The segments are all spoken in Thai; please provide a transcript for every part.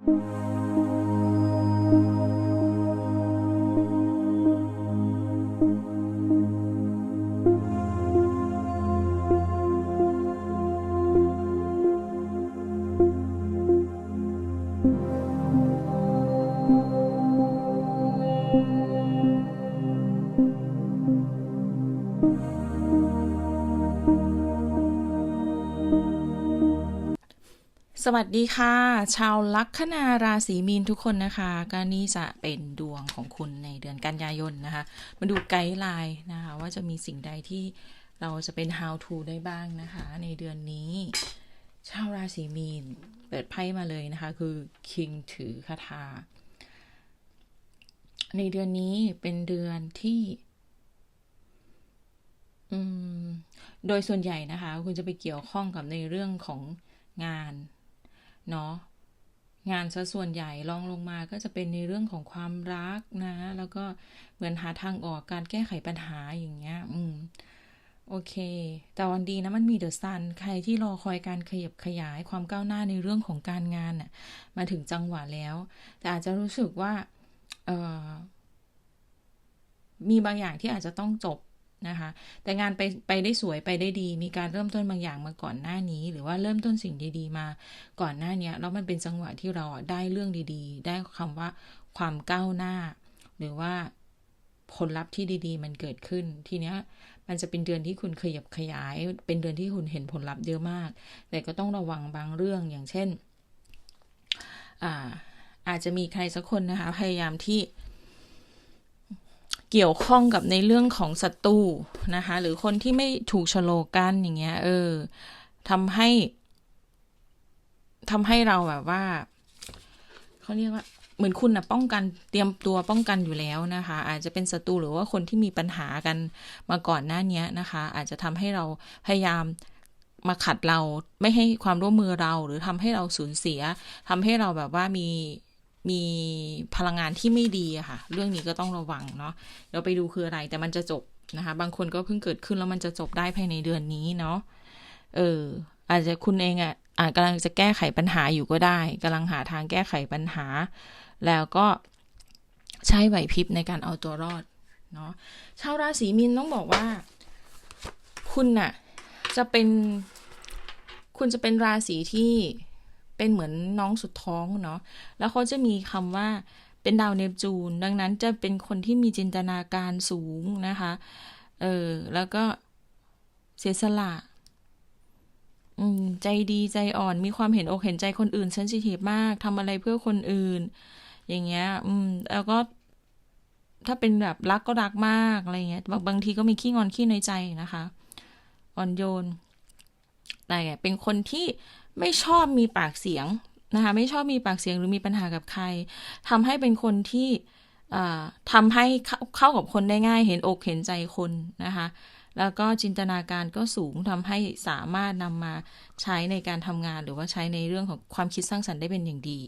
ส วัสดีค่ะ ชาวลัคนาราศีมีนทุกคนนะคะก็นี่จะเป็นดวงของคุณในเดือนกันยายนนะคะ มาดูไกด์ไลน์นะคะ ว่าจะมีสิ่งใดที่เราจะเป็น how to ได้บ้างนะคะ ในเดือนนี้ ชาวราศีมีนเปิดไพ่มาเลยนะคะ คือ King ถือคาถาในเดือนนี้เป็นเดือนที่โดยส่วนใหญ่นะคะ คุณจะไปเกี่ยวข้องกับในเรื่องของงาน เนาะงานซะส่วนใหญ่ลองลงมาก็จะเป็นในเรื่องของความรักนะ แล้วก็เหมือนหาทางออกการแก้ไขปัญหาอย่างเงี้ย อืม โอเค แต่วันดีนะมันมีเดอะซัน ใครที่รอคอยการขยับขยายความก้าวหน้าในเรื่องของการงานน่ะ มาถึงจังหวะแล้ว แต่อาจจะรู้สึกว่า เออมีบางอย่างที่อาจจะต้องจบ นะคะ แต่งานไปไปได้สวยไปได้ดี มีการเริ่มต้นบางอย่างมาก่อนหน้านี้ หรือว่าเริ่มต้นสิ่งดีๆมาก่อนหน้านี้แล้วมันเป็นจังหวะที่เราได้เรื่องดีๆ ได้คำว่าความก้าวหน้า หรือว่าผลลัพธ์ที่ดีๆ มันเกิดขึ้น ทีเนี้ยมันจะเป็นเดือนที่คุณขยับขยาย เป็นเดือนที่คุณเห็นผลลัพธ์เยอะมาก แต่ก็ต้องระวังบางเรื่องอย่างเช่นอ่าอาจจะมีใครสักคนนะคะ พยายามที่ เกี่ยวข้องกับในเรื่องของศัตรูนะคะหรือคนที่ไม่ถูกชโลกันอย่างเงี้ยเออทำให้ทำให้เราแบบว่าเขาเรียกว่าเหมือนคุณนะป้องกันเตรียมตัวป้องกันอยู่แล้วนะคะ อาจจะเป็นศัตรูหรือว่าคนที่มีปัญหากันมาก่อนหน้านี้นะคะ อาจจะทำให้เราพยายามมาขัดเราไม่ให้ความร่วมมือเรา หรือทำให้เราสูญเสียทำให้เราแบบว่ามี มีพลังงานที่ไม่ดีอะค่ะ เรื่องนี้ก็ต้องระวังเนาะเดี๋ยวไปดูคืออะไรแต่มันจะจบนะคะ บางคนก็เพิ่งเกิดขึ้นแล้วมันจะจบได้ภายในเดือนนี้เนาะเออ อาจจะคุณเองอะอาจกำลังจะแก้ไขปัญหาอยู่ก็ได้กำลังหาทางแก้ไขปัญหา แล้วก็ใช้ไหวพริบในการเอาตัวรอดเนาะชาวราศีมีนต้องบอกว่า คุณน่ะจะเป็น คุณจะเป็นราศีที่ เป็นเหมือนน้องสุดท้องเนาะแล้วเขาจะมีคำว่าเป็นดาวเนปจูน ดังนั้นจะเป็นคนที่มีจินตนาการสูงนะคะ เออ แล้วก็เสียสละอืมใจดีใจอ่อนมีความเห็นอกเห็นใจคนอื่นเซนซิทีฟมากทำอะไรเพื่อคนอื่น อย่างเงี้ย อืม แล้วก็ ถ้าเป็นแบบรักก็รักมากอะไรเงี้ยบางบางทีก็มีขี้งอนขี้ในใจนะคะ อ่อนโยนแต่เป็นคนที่ไม่ชอบมีปากเสียงนะคะไม่ชอบมีปากเสียงหรือมีปัญหากับใครทำให้เป็นคนที่ทำให้เข้ากับคนได้ง่ายเห็นอกเห็นใจคนนะคะแล้วก็จินตนาการก็สูงทำให้สามารถนำมาใช้ในการทำงานหรือว่าใช้ในเรื่องของความคิดสร้างสรรค์ได้เป็นอย่างดี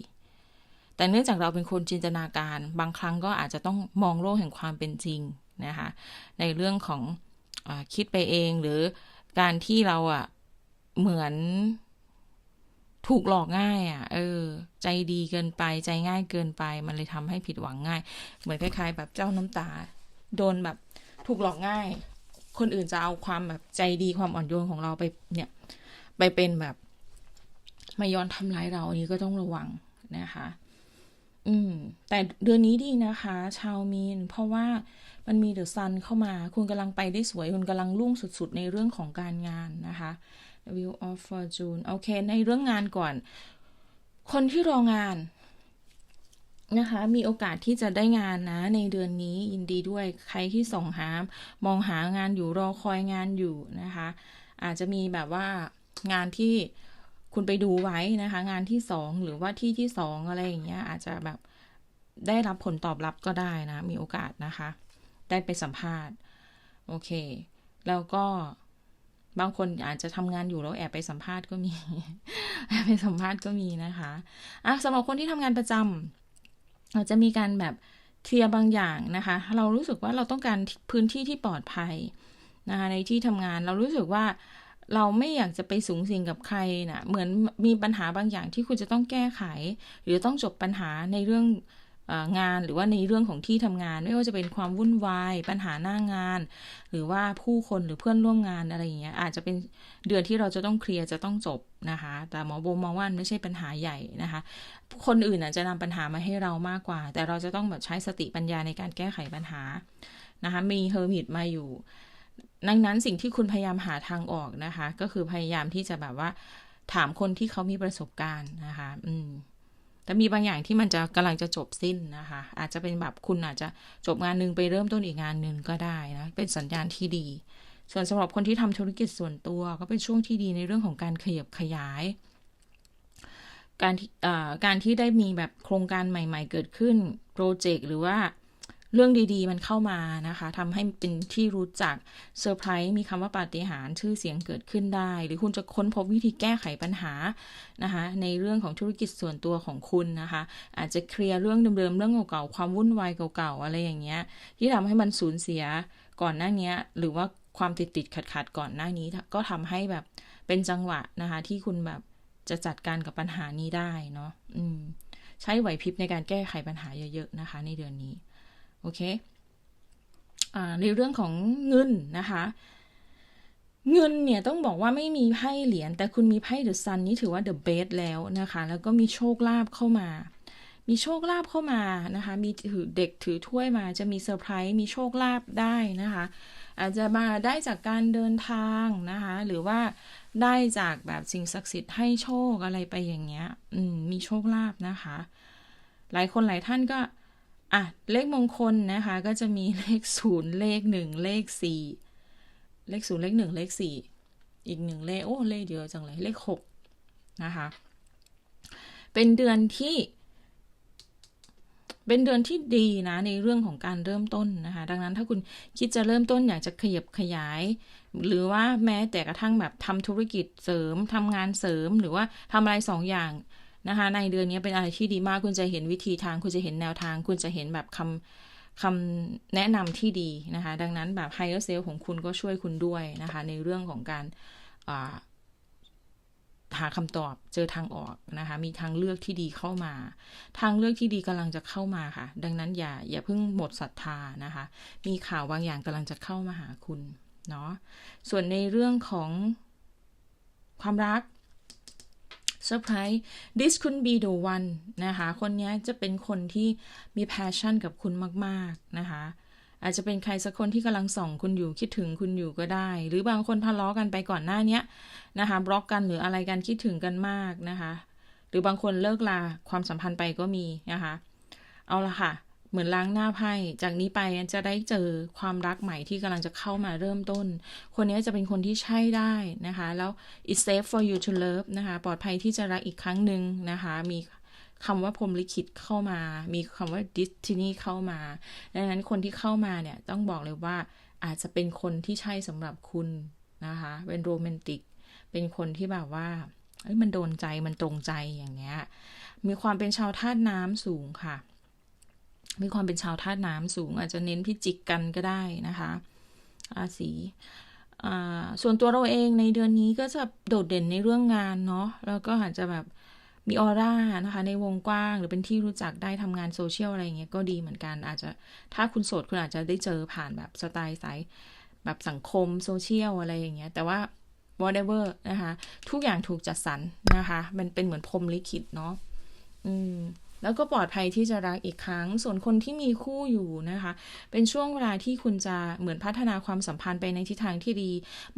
แต่เนื่องจากเราเป็นคนจินตนาการบางครั้งก็อาจจะต้องมองโลกแห่งความเป็นจริงนะคะในเรื่องของอคิดไปเองหรือการที่เราอะเหมือน ถูกหลอกง่ายอะ่ะ เออ ใจดีเกินไปใจง่ายเกินไป มันเลยทำให้ผิดหวังง่าย เหมือนคล้ายๆ แบบเจ้าน้ำตา โดนแบบถูกหลอกง่าย คนอื่นจะเอาความแบบใจดีความอ่อนโยนของเราไปเนี่ย ไปเป็นแบบมาย้อนทำร้ายเราอันนี้ก็ต้องระวังนะคะ อืม แต่เดือนนี้ดีนะคะ ชาวมีน เพราะว่ามันมีเดอะซันเข้ามา คุณกำลังไปได้สวย คุณกำลังรุ่งสุด ๆ ในเรื่องของการงานนะคะ Wheel of Fortune โอเค ในเรื่องงานก่อน คนที่รองานนะคะ มีโอกาสที่จะได้งานนะ ในเดือนนี้ยินดีด้วยใครที่ส่งหามองหางานอยู่รอคอยงานอยู่นะคะ อาจจะมีแบบว่างานที่คุณไปดูไว้นะคะ งานที่สองหรือว่าที่ที่สองอะไรอย่างเงี้ย อาจจะแบบได้รับผลตอบรับก็ได้นะ มีโอกาสนะคะ ได้ไปสัมภาษณ์ โอเค แล้วก็ บางคนอาจจะทำงานอยู่แล้วแอบไปสัมภาษณ์ก็มีแอบไปสัมภาษณ์ก็มีนะคะอะสำหรับคนที่ทำงานประจำอาจะมีการแบบเคลียร์บางอย่างนะคะ เรารู้สึกว่าเราต้องการพื้นที่ที่ปลอดภัยนะคะในที่ทำงานเรารู้สึกว่าเราไม่อยากจะไปสูงสิงกับใครนะเหมือนมีปัญหาบางอย่างที่คุณจะต้องแก้ไข หรือต้องจบปัญหาในเรื่อง งานหรือว่าในเรื่องของที่ทำงาน ไม่ว่าจะเป็นความวุ่นวาย ปัญหาหน้างาน หรือว่าผู้คนหรือเพื่อนร่วมงานอะไรอย่างเงี้ยอาจจะเป็นเดือนที่เราจะต้องเคลียร์จะต้องจบนะคะ แต่หมอโบมองว่าไม่ใช่ปัญหาใหญ่นะคะ คนอื่นอาจจะนำปัญหามาให้เรามากกว่า แต่เราจะต้องแบบใช้สติปัญญาในการแก้ไขปัญหานะคะมีเฮอร์มิตมาอยู่ดังนั้นสิ่งที่คุณพยายามหาทางออกนะคะ ก็คือพยายามที่จะแบบว่าถามคนที่เขามีประสบการณ์นะคะ อืม แต่มีบางอย่างที่มันจะกำลังจะจบสิ้นนะคะ อาจจะเป็นแบบคุณอาจจะจบงานหนึ่งไปเริ่มต้นอีกงานหนึ่งก็ได้นะ เป็นสัญญาณที่ดี ส่วนสำหรับคนที่ทำธุรกิจส่วนตัวก็เป็นช่วงที่ดีในเรื่องของการขยับขยาย การการที่ได้มีแบบโครงการใหม่ ๆ เกิดขึ้นโปรเจกต์หรือว่า เรื่องดีๆ มันเข้ามานะคะทำให้เป็นที่รู้จักเซอร์ไพรส์มีคำว่าปาฏิหาริย์ชื่อเสียงเกิดขึ้นได้ หรือคุณจะค้นพบวิธีแก้ไขปัญหานะคะในเรื่องของธุรกิจส่วนตัวของคุณนะคะ อาจจะเคลียร์เรื่องเดิมๆเรื่องเก่าๆความวุ่นวายเก่าๆอะไรอย่างเงี้ยที่ทำให้มันสูญเสียก่อนหน้านี้หรือว่าความติดติดขัดขัดก่อนหน้านี้ ก็ทำให้แบบเป็นจังหวะนะคะ ที่คุณแบบจะจัดการกับปัญหานี้ได้เนาะใช้ไหวพริบในการแก้ไขปัญหาเยอะๆนะคะ ในเดือนนี้ โอเคในเรื่องของเงินนะคะ เงินเนี่ยต้องบอกว่าไม่มีไพ่เหรียญแต่คุณมีไพ่เดอะซันนี่ถือว่าเดอะเบสแล้วนะคะ แล้วก็มีโชคลาภเข้ามา มีโชคลาภเข้ามานะคะ มีถือเด็กถือถ้วยมาจะมีเซอร์ไพรส์มีโชคลาภได้นะคะ อาจจะมาได้จากการเดินทางนะคะ หรือว่าได้จากแบบสิ่งศักดิ์สิทธิ์ให้โชคอะไรไปอย่างเงี้ย อืมมีโชคลาภนะคะ หลายคนหลายท่านก็ อะเลขมงคลนะคะ ก็จะมีเลขศูนย์เลขหนึ่งเลขสี่เลขศูนย์เลขหนึ่งเลขสี่อีกหนึ่งเลขโอ้เลขเยอะจังเลยเลขหกนะคะ เป็นเดือนที่ เป็นเดือนที่ดีนะในเรื่องของการเริ่มต้นนะคะ ดังนั้นถ้าคุณคิดจะเริ่มต้นอยากจะขยับขยาย หรือว่าแม้แต่กระทั่งแบบทำธุรกิจเสริมทำงานเสริมหรือว่าทำอะไรสองอย่าง นะคะ ในเดือนนี้เป็นอะไรที่ดีมาก คุณจะเห็นวิธีทาง คุณจะเห็นแนวทาง คุณจะเห็นแบบคำคำแนะนำที่ดีนะคะ ดังนั้นแบบ higher self ของคุณก็ช่วยคุณด้วยนะคะ ในเรื่องของการหาคำตอบเจอทางออกนะคะ มีทางเลือกที่ดีเข้ามา ทางเลือกที่ดีกำลังจะเข้ามาค่ะ ดังนั้นอย่าอย่าเพิ่งหมดศรัทธานะคะ มีข่าวบางอย่างกำลังจะเข้ามาหาคุณเนาะส่วนในเรื่องของความรัก เซอร์ไพรส์ this could be the one นะคะ คนนี้จะเป็นคนที่มี passion กับคุณมากๆนะคะอาจจะเป็นใครสักคนที่กำลังส่องคุณอยู่คิดถึงคุณอยู่ก็ได้ หรือบางคนทะเลาะกันไปก่อนหน้านี้นะคะบล็อกกันหรืออะไรกันคิดถึงกันมากนะคะ หรือบางคนเลิกลาความสัมพันธ์ไปก็มีนะคะ เอาละค่ะ เหมือนล้างหน้าไพ่จากนี้ไปจะได้เจอความรักใหม่ที่กำลังจะเข้ามาเริ่มต้น คนนี้จะเป็นคนที่ใช่ได้นะคะ แล้ว it's safe for you to love นะคะ ปลอดภัยที่จะรักอีกครั้งหนึ่งนะคะ มีคำว่าพรมลิขิตเข้ามา มีคำว่า destiny เข้ามา ดังนั้นคนที่เข้ามาเนี่ย ต้องบอกเลยว่าอาจจะเป็นคนที่ใช่สำหรับคุณนะคะ เป็นโรแมนติก เป็นคนที่แบบว่าเอ้ยมันโดนใจมันตรงใจอย่างเงี้ย มีความเป็นชาวธาตุน้ำสูงค่ะ มีความเป็นชาวธาตุน้ำสูง อาจจะเน้นพิจิกกันก็ได้นะคะราศีส่วนตัวเราเองในเดือนนี้ก็จะโดดเด่นในเรื่องงานเนาะแล้วก็อาจจะแบบมีออร่านะคะในวงกว้าง หรือเป็นที่รู้จักได้ทำงานโซเชียลอะไรเงี้ยก็ดีเหมือนกัน อาจจะถ้าคุณโสดคุณอาจจะได้เจอผ่านแบบสไตล์สายแบบสังคมโซเชียลอะไรอย่างเงี้ย แต่ว่า whatever นะคะ ทุกอย่างถูกจัดสรรนะคะ มันเป็นเหมือนพรมลิขิตเนาะอืม แล้วก็ปลอดภัยที่จะรักอีกครั้ง ส่วนคนที่มีคู่อยู่นะคะ เป็นช่วงเวลาที่คุณจะเหมือนพัฒนาความสัมพันธ์ไปในทิศทางที่ดี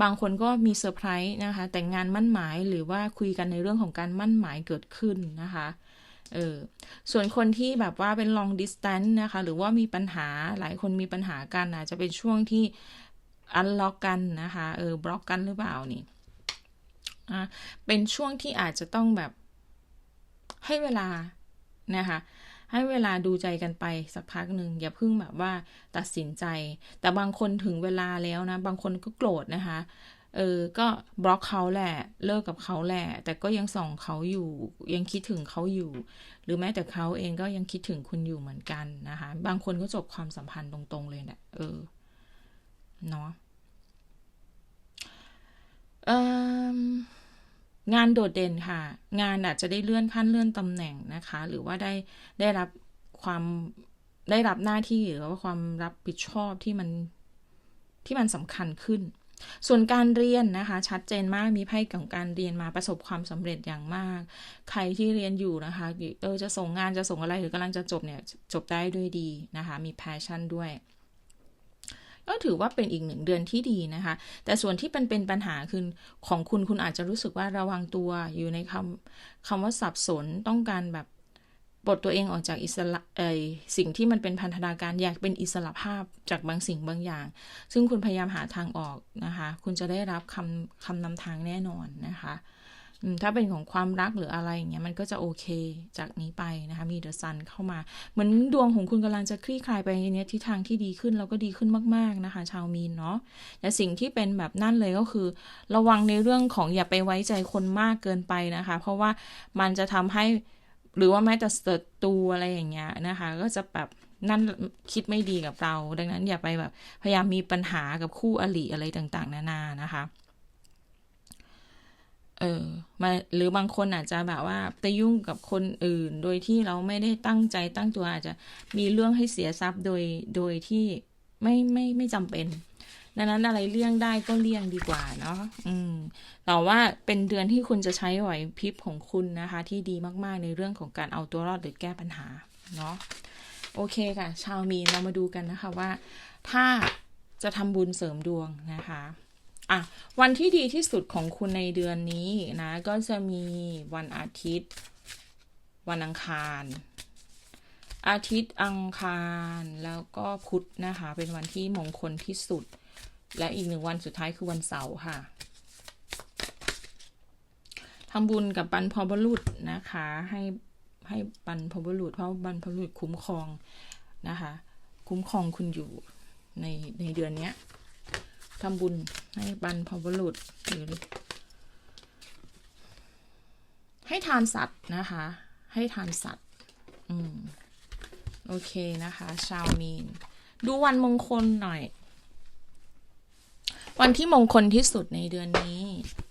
บางคนก็มีเซอร์ไพรส์นะคะ แต่งงานมั่นหมายหรือว่าคุยกันในเรื่องของการมั่นหมายเกิดขึ้นนะคะเออส่วนคนที่แบบว่าเป็น long distance นะคะ หรือว่ามีปัญหาหลายคนมีปัญหากันอาจจะเป็นช่วงที่อันล็อกกันนะคะ เออบล็อกกันหรือเปล่านี่อะเป็นช่วงที่อาจจะต้องแบบให้เวลา นะคะให้เวลาดูใจกันไปสักพักหนึ่งอย่าเพิ่งแบบว่าตัดสินใจ แต่บางคนถึงเวลาแล้วนะ บางคนก็โกรธนะคะเออ ก็บล็อกเขาแหละ เลิกกับเขาแหละ แต่ก็ยังส่องเขาอยู่ ยังคิดถึงเขาอยู่ หรือแม้แต่เขาเองก็ยังคิดถึงคุณอยู่เหมือนกันนะคะ บางคนก็จบความสัมพันธ์ตรงๆเลยเนะเออ เนาะเอิ่ม งานโดดเด่นค่ะ งานอาจจะได้เลื่อนขั้นเลื่อนตำแหน่งนะคะ หรือว่าได้ได้รับความได้รับหน้าที่หรือว่าความรับผิดชอบที่มันที่มันสำคัญขึ้น ส่วนการเรียนนะคะ ชัดเจนมากมีไพ่ของการเรียนมาประสบความสำเร็จอย่างมาก ใครที่เรียนอยู่นะคะเออจะส่งงานจะส่งอะไรหรือกำลังจะจบเนี่ยจบได้ด้วยดีนะคะ มีแพชชั่นด้วย ก็ถือว่าเป็นอีกหนึ่งเดือนที่ดีนะคะ แต่ส่วนที่เป็นเป็นปัญหาคือของคุณคุณอาจจะรู้สึกว่าระวังตัวอยู่ในคำคำว่าสับสนต้องการแบบปลดตัวเองออกจากอิสระเออสิ่งที่มันเป็นพันธนาการอยากเป็นอิสระภาพจากบางสิ่งบางอย่าง ซึ่งคุณพยายามหาทางออกนะคะ คุณจะได้รับคำคำนำทางแน่นอนนะคะ ถ้าเป็นของความรักหรืออะไรอย่างเงี้ยมันก็จะโอเคจากนี้ไปนะคะมีเดอะซันเข้ามา เหมือนดวงของคุณกำลังจะคลี่คลายไปในทิศทางที่ดีขึ้นแล้วก็ดีขึ้นมาก ๆนะคะ ชาวมีนเนาะแต่สิ่งที่เป็นแบบนั่นเลยก็คือ ระวังในเรื่องของอย่าไปไว้ใจคนมากเกินไปนะคะ เพราะว่ามันจะทำให้หรือว่าแม้แต่ศัตรูอะไรอย่างเงี้ยนะคะ ก็จะแบบนั่นคิดไม่ดีกับเรา ดังนั้นอย่าไปแบบพยายามมีปัญหากับคู่อริอะไรต่างๆ นานานะคะ ออมาหรือบางคนอาจจะแบบว่าไปยุ่งกับคนอื่น โดยที่เราไม่ได้ตั้งใจตั้งตัวอาจจะมีเรื่องให้เสียทรัพย์โดยโดยที่ไม่ไม่ไม่จำเป็น ดังนั้นอะไรเลี่ยงได้ก็เลี่ยงดีกว่าเนาะอืมแต่ว่าเป็นเดือนที่คุณจะใช้ไหวพริบของคุณนะคะ ที่ดีมากๆในเรื่องของการเอาตัวรอดหรือแก้ปัญหาเนาะโอเคค่ะ ชาวมีนเรามาดูกันนะคะว่า ถ้าจะทำบุญเสริมดวงนะคะ อะวันที่ดีที่สุดของคุณในเดือนนี้นะ ก็จะมีวันอาทิตย์ วันอังคาร อาทิตย์อังคารแล้วก็พุธนะคะ เป็นวันที่มงคลที่สุด และอีกหนึ่งวันสุดท้ายคือวันเสาร์ค่ะทำบุญกับบรรพบุรุษนะคะ ให้ให้บรรพบุรุษเพราะบรรพบุรุษคุ้มครองนะคะ คุ้มครองคุณอยู่ในในเดือนเนี้ย ทำบุญให้บรรพบุรุษหรือให้ทานสัตว์นะคะ ให้ทานสัตว์ อืม โอเคนะคะ ชาวมีน ดูวันมงคลหน่อย วันที่มงคลที่สุดในเดือนนี้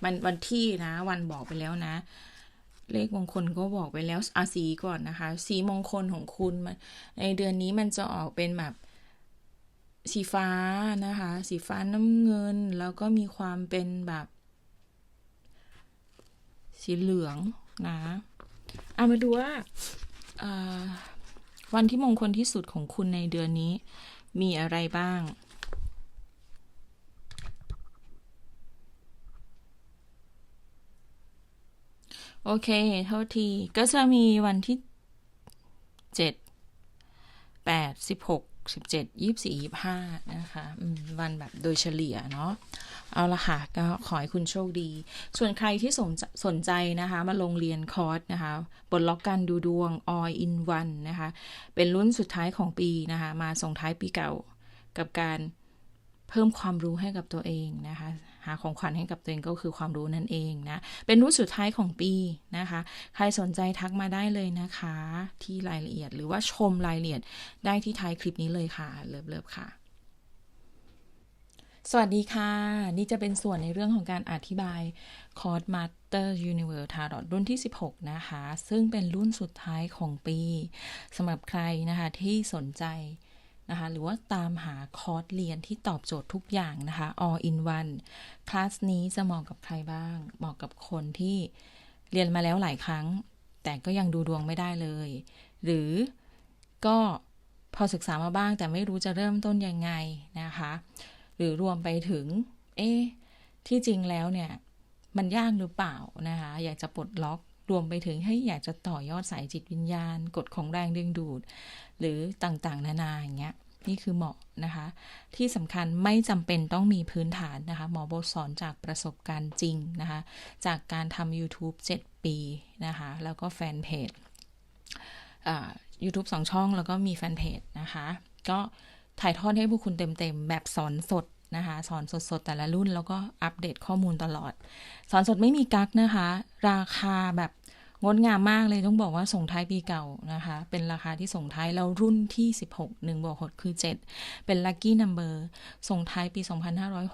มันวันที่นะ วันบอกไปแล้วนะ เลขมงคลก็บอกไปแล้วอาสีก่อนนะคะ สีมงคลของคุณในเดือนนี้มันจะออกเป็นแบบ สีฟ้านะคะ สีฟ้าน้ำเงิน แล้วก็มีความเป็นแบบ สีเหลืองนะเอามาดูว่าวันที่มงคลที่สุดของคุณในเดือนนี้ มีอะไรบ้าง โอเค เท่าทีก็จะมีวันที่เจ็ดแปดสิบหก สิบเจ็ดยี่สี่ยี่ห้านะคะวันแบบโดยเฉลี่ยเนาะเอาละค่ะ ก็ขอให้คุณโชคดี ส่วนใครที่สนสนใจนะคะ มาลงเรียนคอร์สนะคะปลดล็อกการดูดวง all in one นะคะ เป็นรุ่นสุดท้ายของปีนะคะ มาส่งท้ายปีเก่ากับการเพิ่มความรู้ให้กับตัวเองนะคะ หาของขวัญให้กับตัวเองก็คือความรู้นั่นเองนะ เป็นรุ่นสุดท้ายของปีนะคะ ใครสนใจทักมาได้เลยนะคะ ที่รายละเอียดหรือว่าชมรายละเอียดได้ที่ท้ายคลิปนี้เลยค่ะ เลิฟๆค่ะสวัสดีค่ะ นี่จะเป็นส่วนในเรื่องของการอธิบายคอร์ส Master Universe Tarot รุ่นที่ 16 นะคะ ซึ่งเป็นรุ่นสุดท้ายของปีสำหรับใครนะคะที่สนใจ นะคะหรือว่าตามหาคอร์สเรียนที่ตอบโจทย์ทุกอย่างนะคะ all in one คลาสนี้จะเหมาะกับใครบ้าง เหมาะกับคนที่เรียนมาแล้วหลายครั้ง แต่ก็ยังดูดวงไม่ได้เลย หรือก็พอศึกษามาบ้างแต่ไม่รู้จะเริ่มต้นยังไงนะคะ หรือรวมไปถึง เอ๊ที่จริงแล้วเนี่ย มันยากหรือเปล่านะคะ อยากจะปลดล็อก วมไปถึงให้อยากจะต่อยอดสายจิตวิญญาณ กฎของแรงดึงดูด หรือต่างๆ นานาอย่างเงี้ยนี่คือเหมาะนะคะ ที่สำคัญไม่จำเป็นต้องมีพื้นฐานนะคะ หมอโบสอนจากประสบการณ์จริงนะคะ จากการทำ YouTube 7 ปีนะคะ แล้วก็แฟนเพจยูทูบสองช่องแล้วก็มีแฟนเพจนะคะ ก็ถ่ายทอดให้ผู้คุณเต็มๆ แบบสอนสดนะคะ สอนสดๆ แต่ละรุ่นแล้วก็อัปเดตข้อมูลตลอด สอนสดไม่มีกักนะคะ ราคาแบบ งดงามมากเลยต้องบอกว่าส่งท้ายปีเก่านะคะ เป็นราคาที่ส่งท้ายแล้วรุ่นที่ 16 1บวก6คือ 7 เป็น lucky number ส่งท้ายปี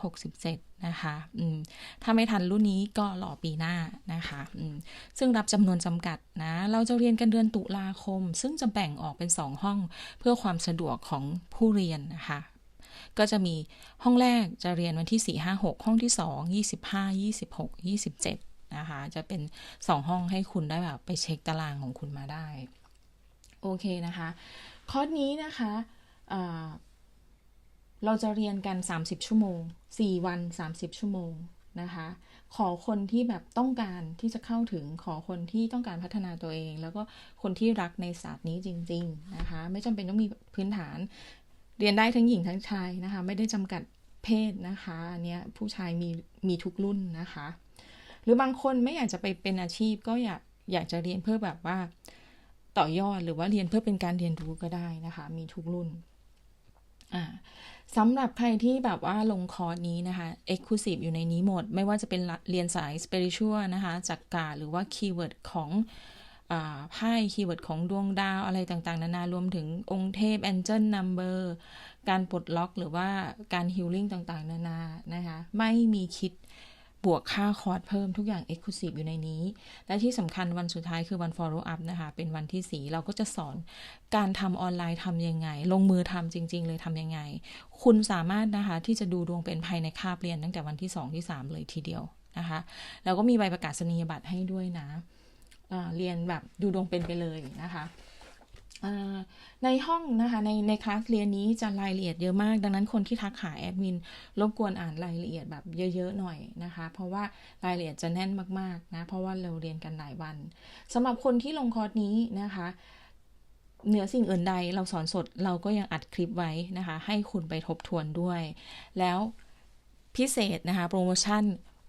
2567 นะคะอืมถ้าไม่ทันรุ่นนี้ก็รอปีหน้านะคะอืมซึ่งรับจำนวนจำกัดนะ เราจะเรียนกันเดือนตุลาคม ซึ่งจะแบ่งออกเป็น 2 ห้องเพื่อความสะดวกของผู้เรียนนะคะก็จะมีห้องแรกจะเรียนวันที่ 4 5 6 ห้องที่ 2 25 26 27 นะคะ จะเป็น 2 ห้องให้คุณได้แบบไปเช็คตารางของคุณมาได้ โอเคนะคะ คอร์สนี้นะคะเราจะเรียนกัน 30 ชั่วโมง 4 วัน 30 ชั่วโมงนะคะ ขอคนที่แบบต้องการที่จะเข้าถึง ขอคนที่ต้องการพัฒนาตัวเอง แล้วก็คนที่รักในศาสตร์นี้จริง ๆ นะคะ ไม่จำเป็นต้องมีพื้นฐาน เรียนได้ทั้งหญิงทั้งชายนะคะ ไม่ได้จำกัดเพศนะคะ อันเนี้ยผู้ชายมีมีทุกรุ่นนะคะ หรือบางคนไม่อยากจะไปเป็นอาชีพก็อยากอยากจะเรียนเพื่อแบบว่า ต่อยอดหรือว่าเรียนเพื่อเป็นการเรียนรู้ก็ได้นะคะ มีทุกรุ่นอ่าสำหรับใครที่แบบว่าลงคอร์สนี้นะคะ Exclusive อยู่ในนี้หมด ไม่ว่าจะเป็นเรียนสาย Spiritual นะคะจักกาหรือว่าคีย์เวิร์ดของไพ่คีย์เวิร์ดของดวงดาวอะไรต่างๆ นานารวมถึงองค์เทพแองเจิลนัมเบอร์การปลดล็อกหรือว่าการฮิลลิ่งต่างๆ นานานะคะ ไม่มีคิด บวกค่าคอร์สเพิ่มทุกอย่าง Exclusive อยู่ในนี้ และที่สำคัญวันสุดท้ายคือวัน follow up นะคะ เป็นวันที่สีเราก็จะสอนการทำออนไลน์ทำยังไง ลงมือทำจริง ๆ เลยทำยังไง คุณสามารถนะคะ ที่จะดูดวงเป็นภายในคาบเรียนตั้งแต่วันที่ 2 ที่ 3 เลยทีเดียวนะคะแล้วก็มีใบประกาศนียบัตรให้ด้วยนะเรียนแบบดูดวงเป็นไปเลยนะคะ ในห้องนะคะในในคลาสเรียนนี้จะรายละเอียดเยอะมาก ดังนั้นคนที่ทักหาแอดมินรบกวนอ่านรายละเอียดแบบเยอะๆหน่อยนะคะ เพราะว่ารายละเอียดจะแน่นมากๆนะเพราะว่าเราเรียนกันหลายวันสำหรับคนที่ลงคอร์สนี้นะคะเหนือสิ่งอื่นใดเราสอนสดเราก็ยังอัดคลิปไว้นะคะ ให้คุณไปทบทวนด้วย แล้วพิเศษนะคะ โปรโมชั่น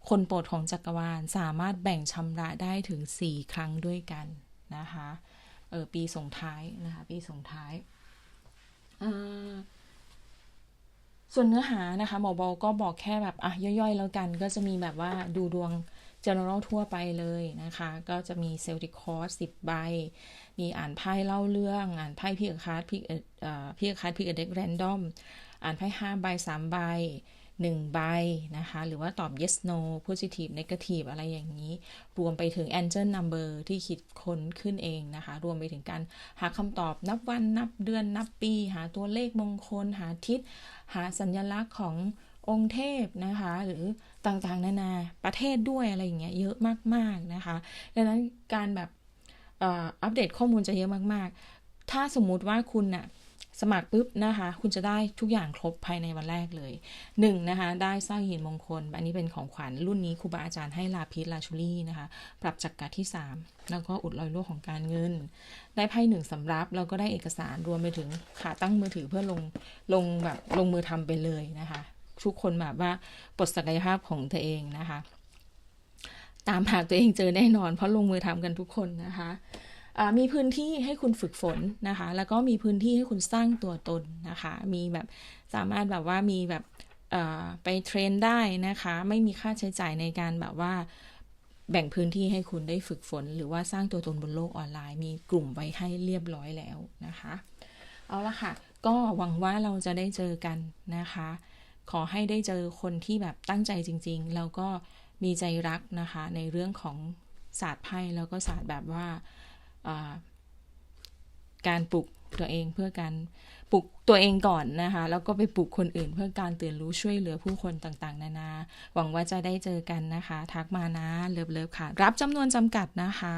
คนโปรดของจักรวาลสามารถแบ่งชำระได้ถึง 4 ครั้งด้วยกันนะคะ เออปีส่งท้ายนะคะปีส่งท้ายส่วนเนื้อหานะคะหมอบอก็บอกแค่แบบอะย่อยๆ แล้วกัน ก็จะมีแบบว่าดูดวง general ทั่วไปเลยนะคะ ก็จะมีเซลติคอร์สสิบใบ มีอ่านไพ่เล่าเรื่อง อ่านไพ่พิกคาร์ดพิกเอ่อพิกคาร์ดพิกเด็กแรนดอม อ่านไพ่ห้าใบสามใบ 1 ใบนะคะ หรือว่าตอบ yes no positive negative อะไรอย่างนี้ รวมไปถึง angel number ที่คิดค้นขึ้นเองนะคะ รวมไปถึงการหาคำตอบนับวันนับเดือนนับปี หาตัวเลขมงคล หาทิศ หาสัญลักษณ์ขององค์เทพนะคะ หรือต่างๆ นานาประเทศด้วยอะไรอย่างเงี้ยเยอะมากๆนะคะ ดังนั้นการแบบอัปเดตข้อมูลจะเยอะมากๆ ถ้าสมมุติว่าคุณนะ่ะ สมัครปุ๊บนะคะ คุณจะได้ทุกอย่างครบภายในวันแรกเลย1นนะคะ ได้สร้อยหินมงคล อันนี้เป็นของขวัญรุ่นนี้ครูบาอาจารย์ให้ลาพิษลาชุลี่นะคะ ปรับจักรกะที่ 3 แล้วก็อุดรอยรั่วของการเงิน ได้ไพ่หนึ่งสำรับ แล้วก็ได้เอกสารรวมไปถึงขาตั้งมือถือเพื่อลงลงแบบลงมือทำไปเลยนะคะ ทุกคนแบบว่าปลดศักยภาพของตัวเองนะคะ ตามหาตัวเองเจอแน่นอน เพราะลงมือทำกันทุกคนนะคะ มีพื้นที่ให้คุณฝึกฝนนะคะ แล้วก็มีพื้นที่ให้คุณสร้างตัวตนนะคะ มีแบบสามารถแบบว่ามีแบบไปเทรนได้นะคะ ไม่มีค่าใช้จ่ายในการแบบว่าแบ่งพื้นที่ให้คุณได้ฝึกฝน หรือว่าสร้างตัวตนบนโลกออนไลน์ มีกลุ่มไว้ให้เรียบร้อยแล้วนะคะ เอาละค่ะ ก็หวังว่าเราจะได้เจอกันนะคะ ขอให้ได้เจอคนที่แบบตั้งใจจริง ๆ แล้วก็มีใจรักนะคะ ในเรื่องของศาสตร์ไพ่แล้วก็ศาสตร์แบบว่า การปลุกตัวเองเพื่อการปลุกตัวเองก่อนนะคะ แล้วก็ไปปลุกคนอื่นเพื่อการตื่นรู้ช่วยเหลือผู้คนต่างๆ นานา หวังว่าจะได้เจอกันนะคะ ทักมานะเลิฟๆค่ะ รับจำนวนจำกัดนะคะ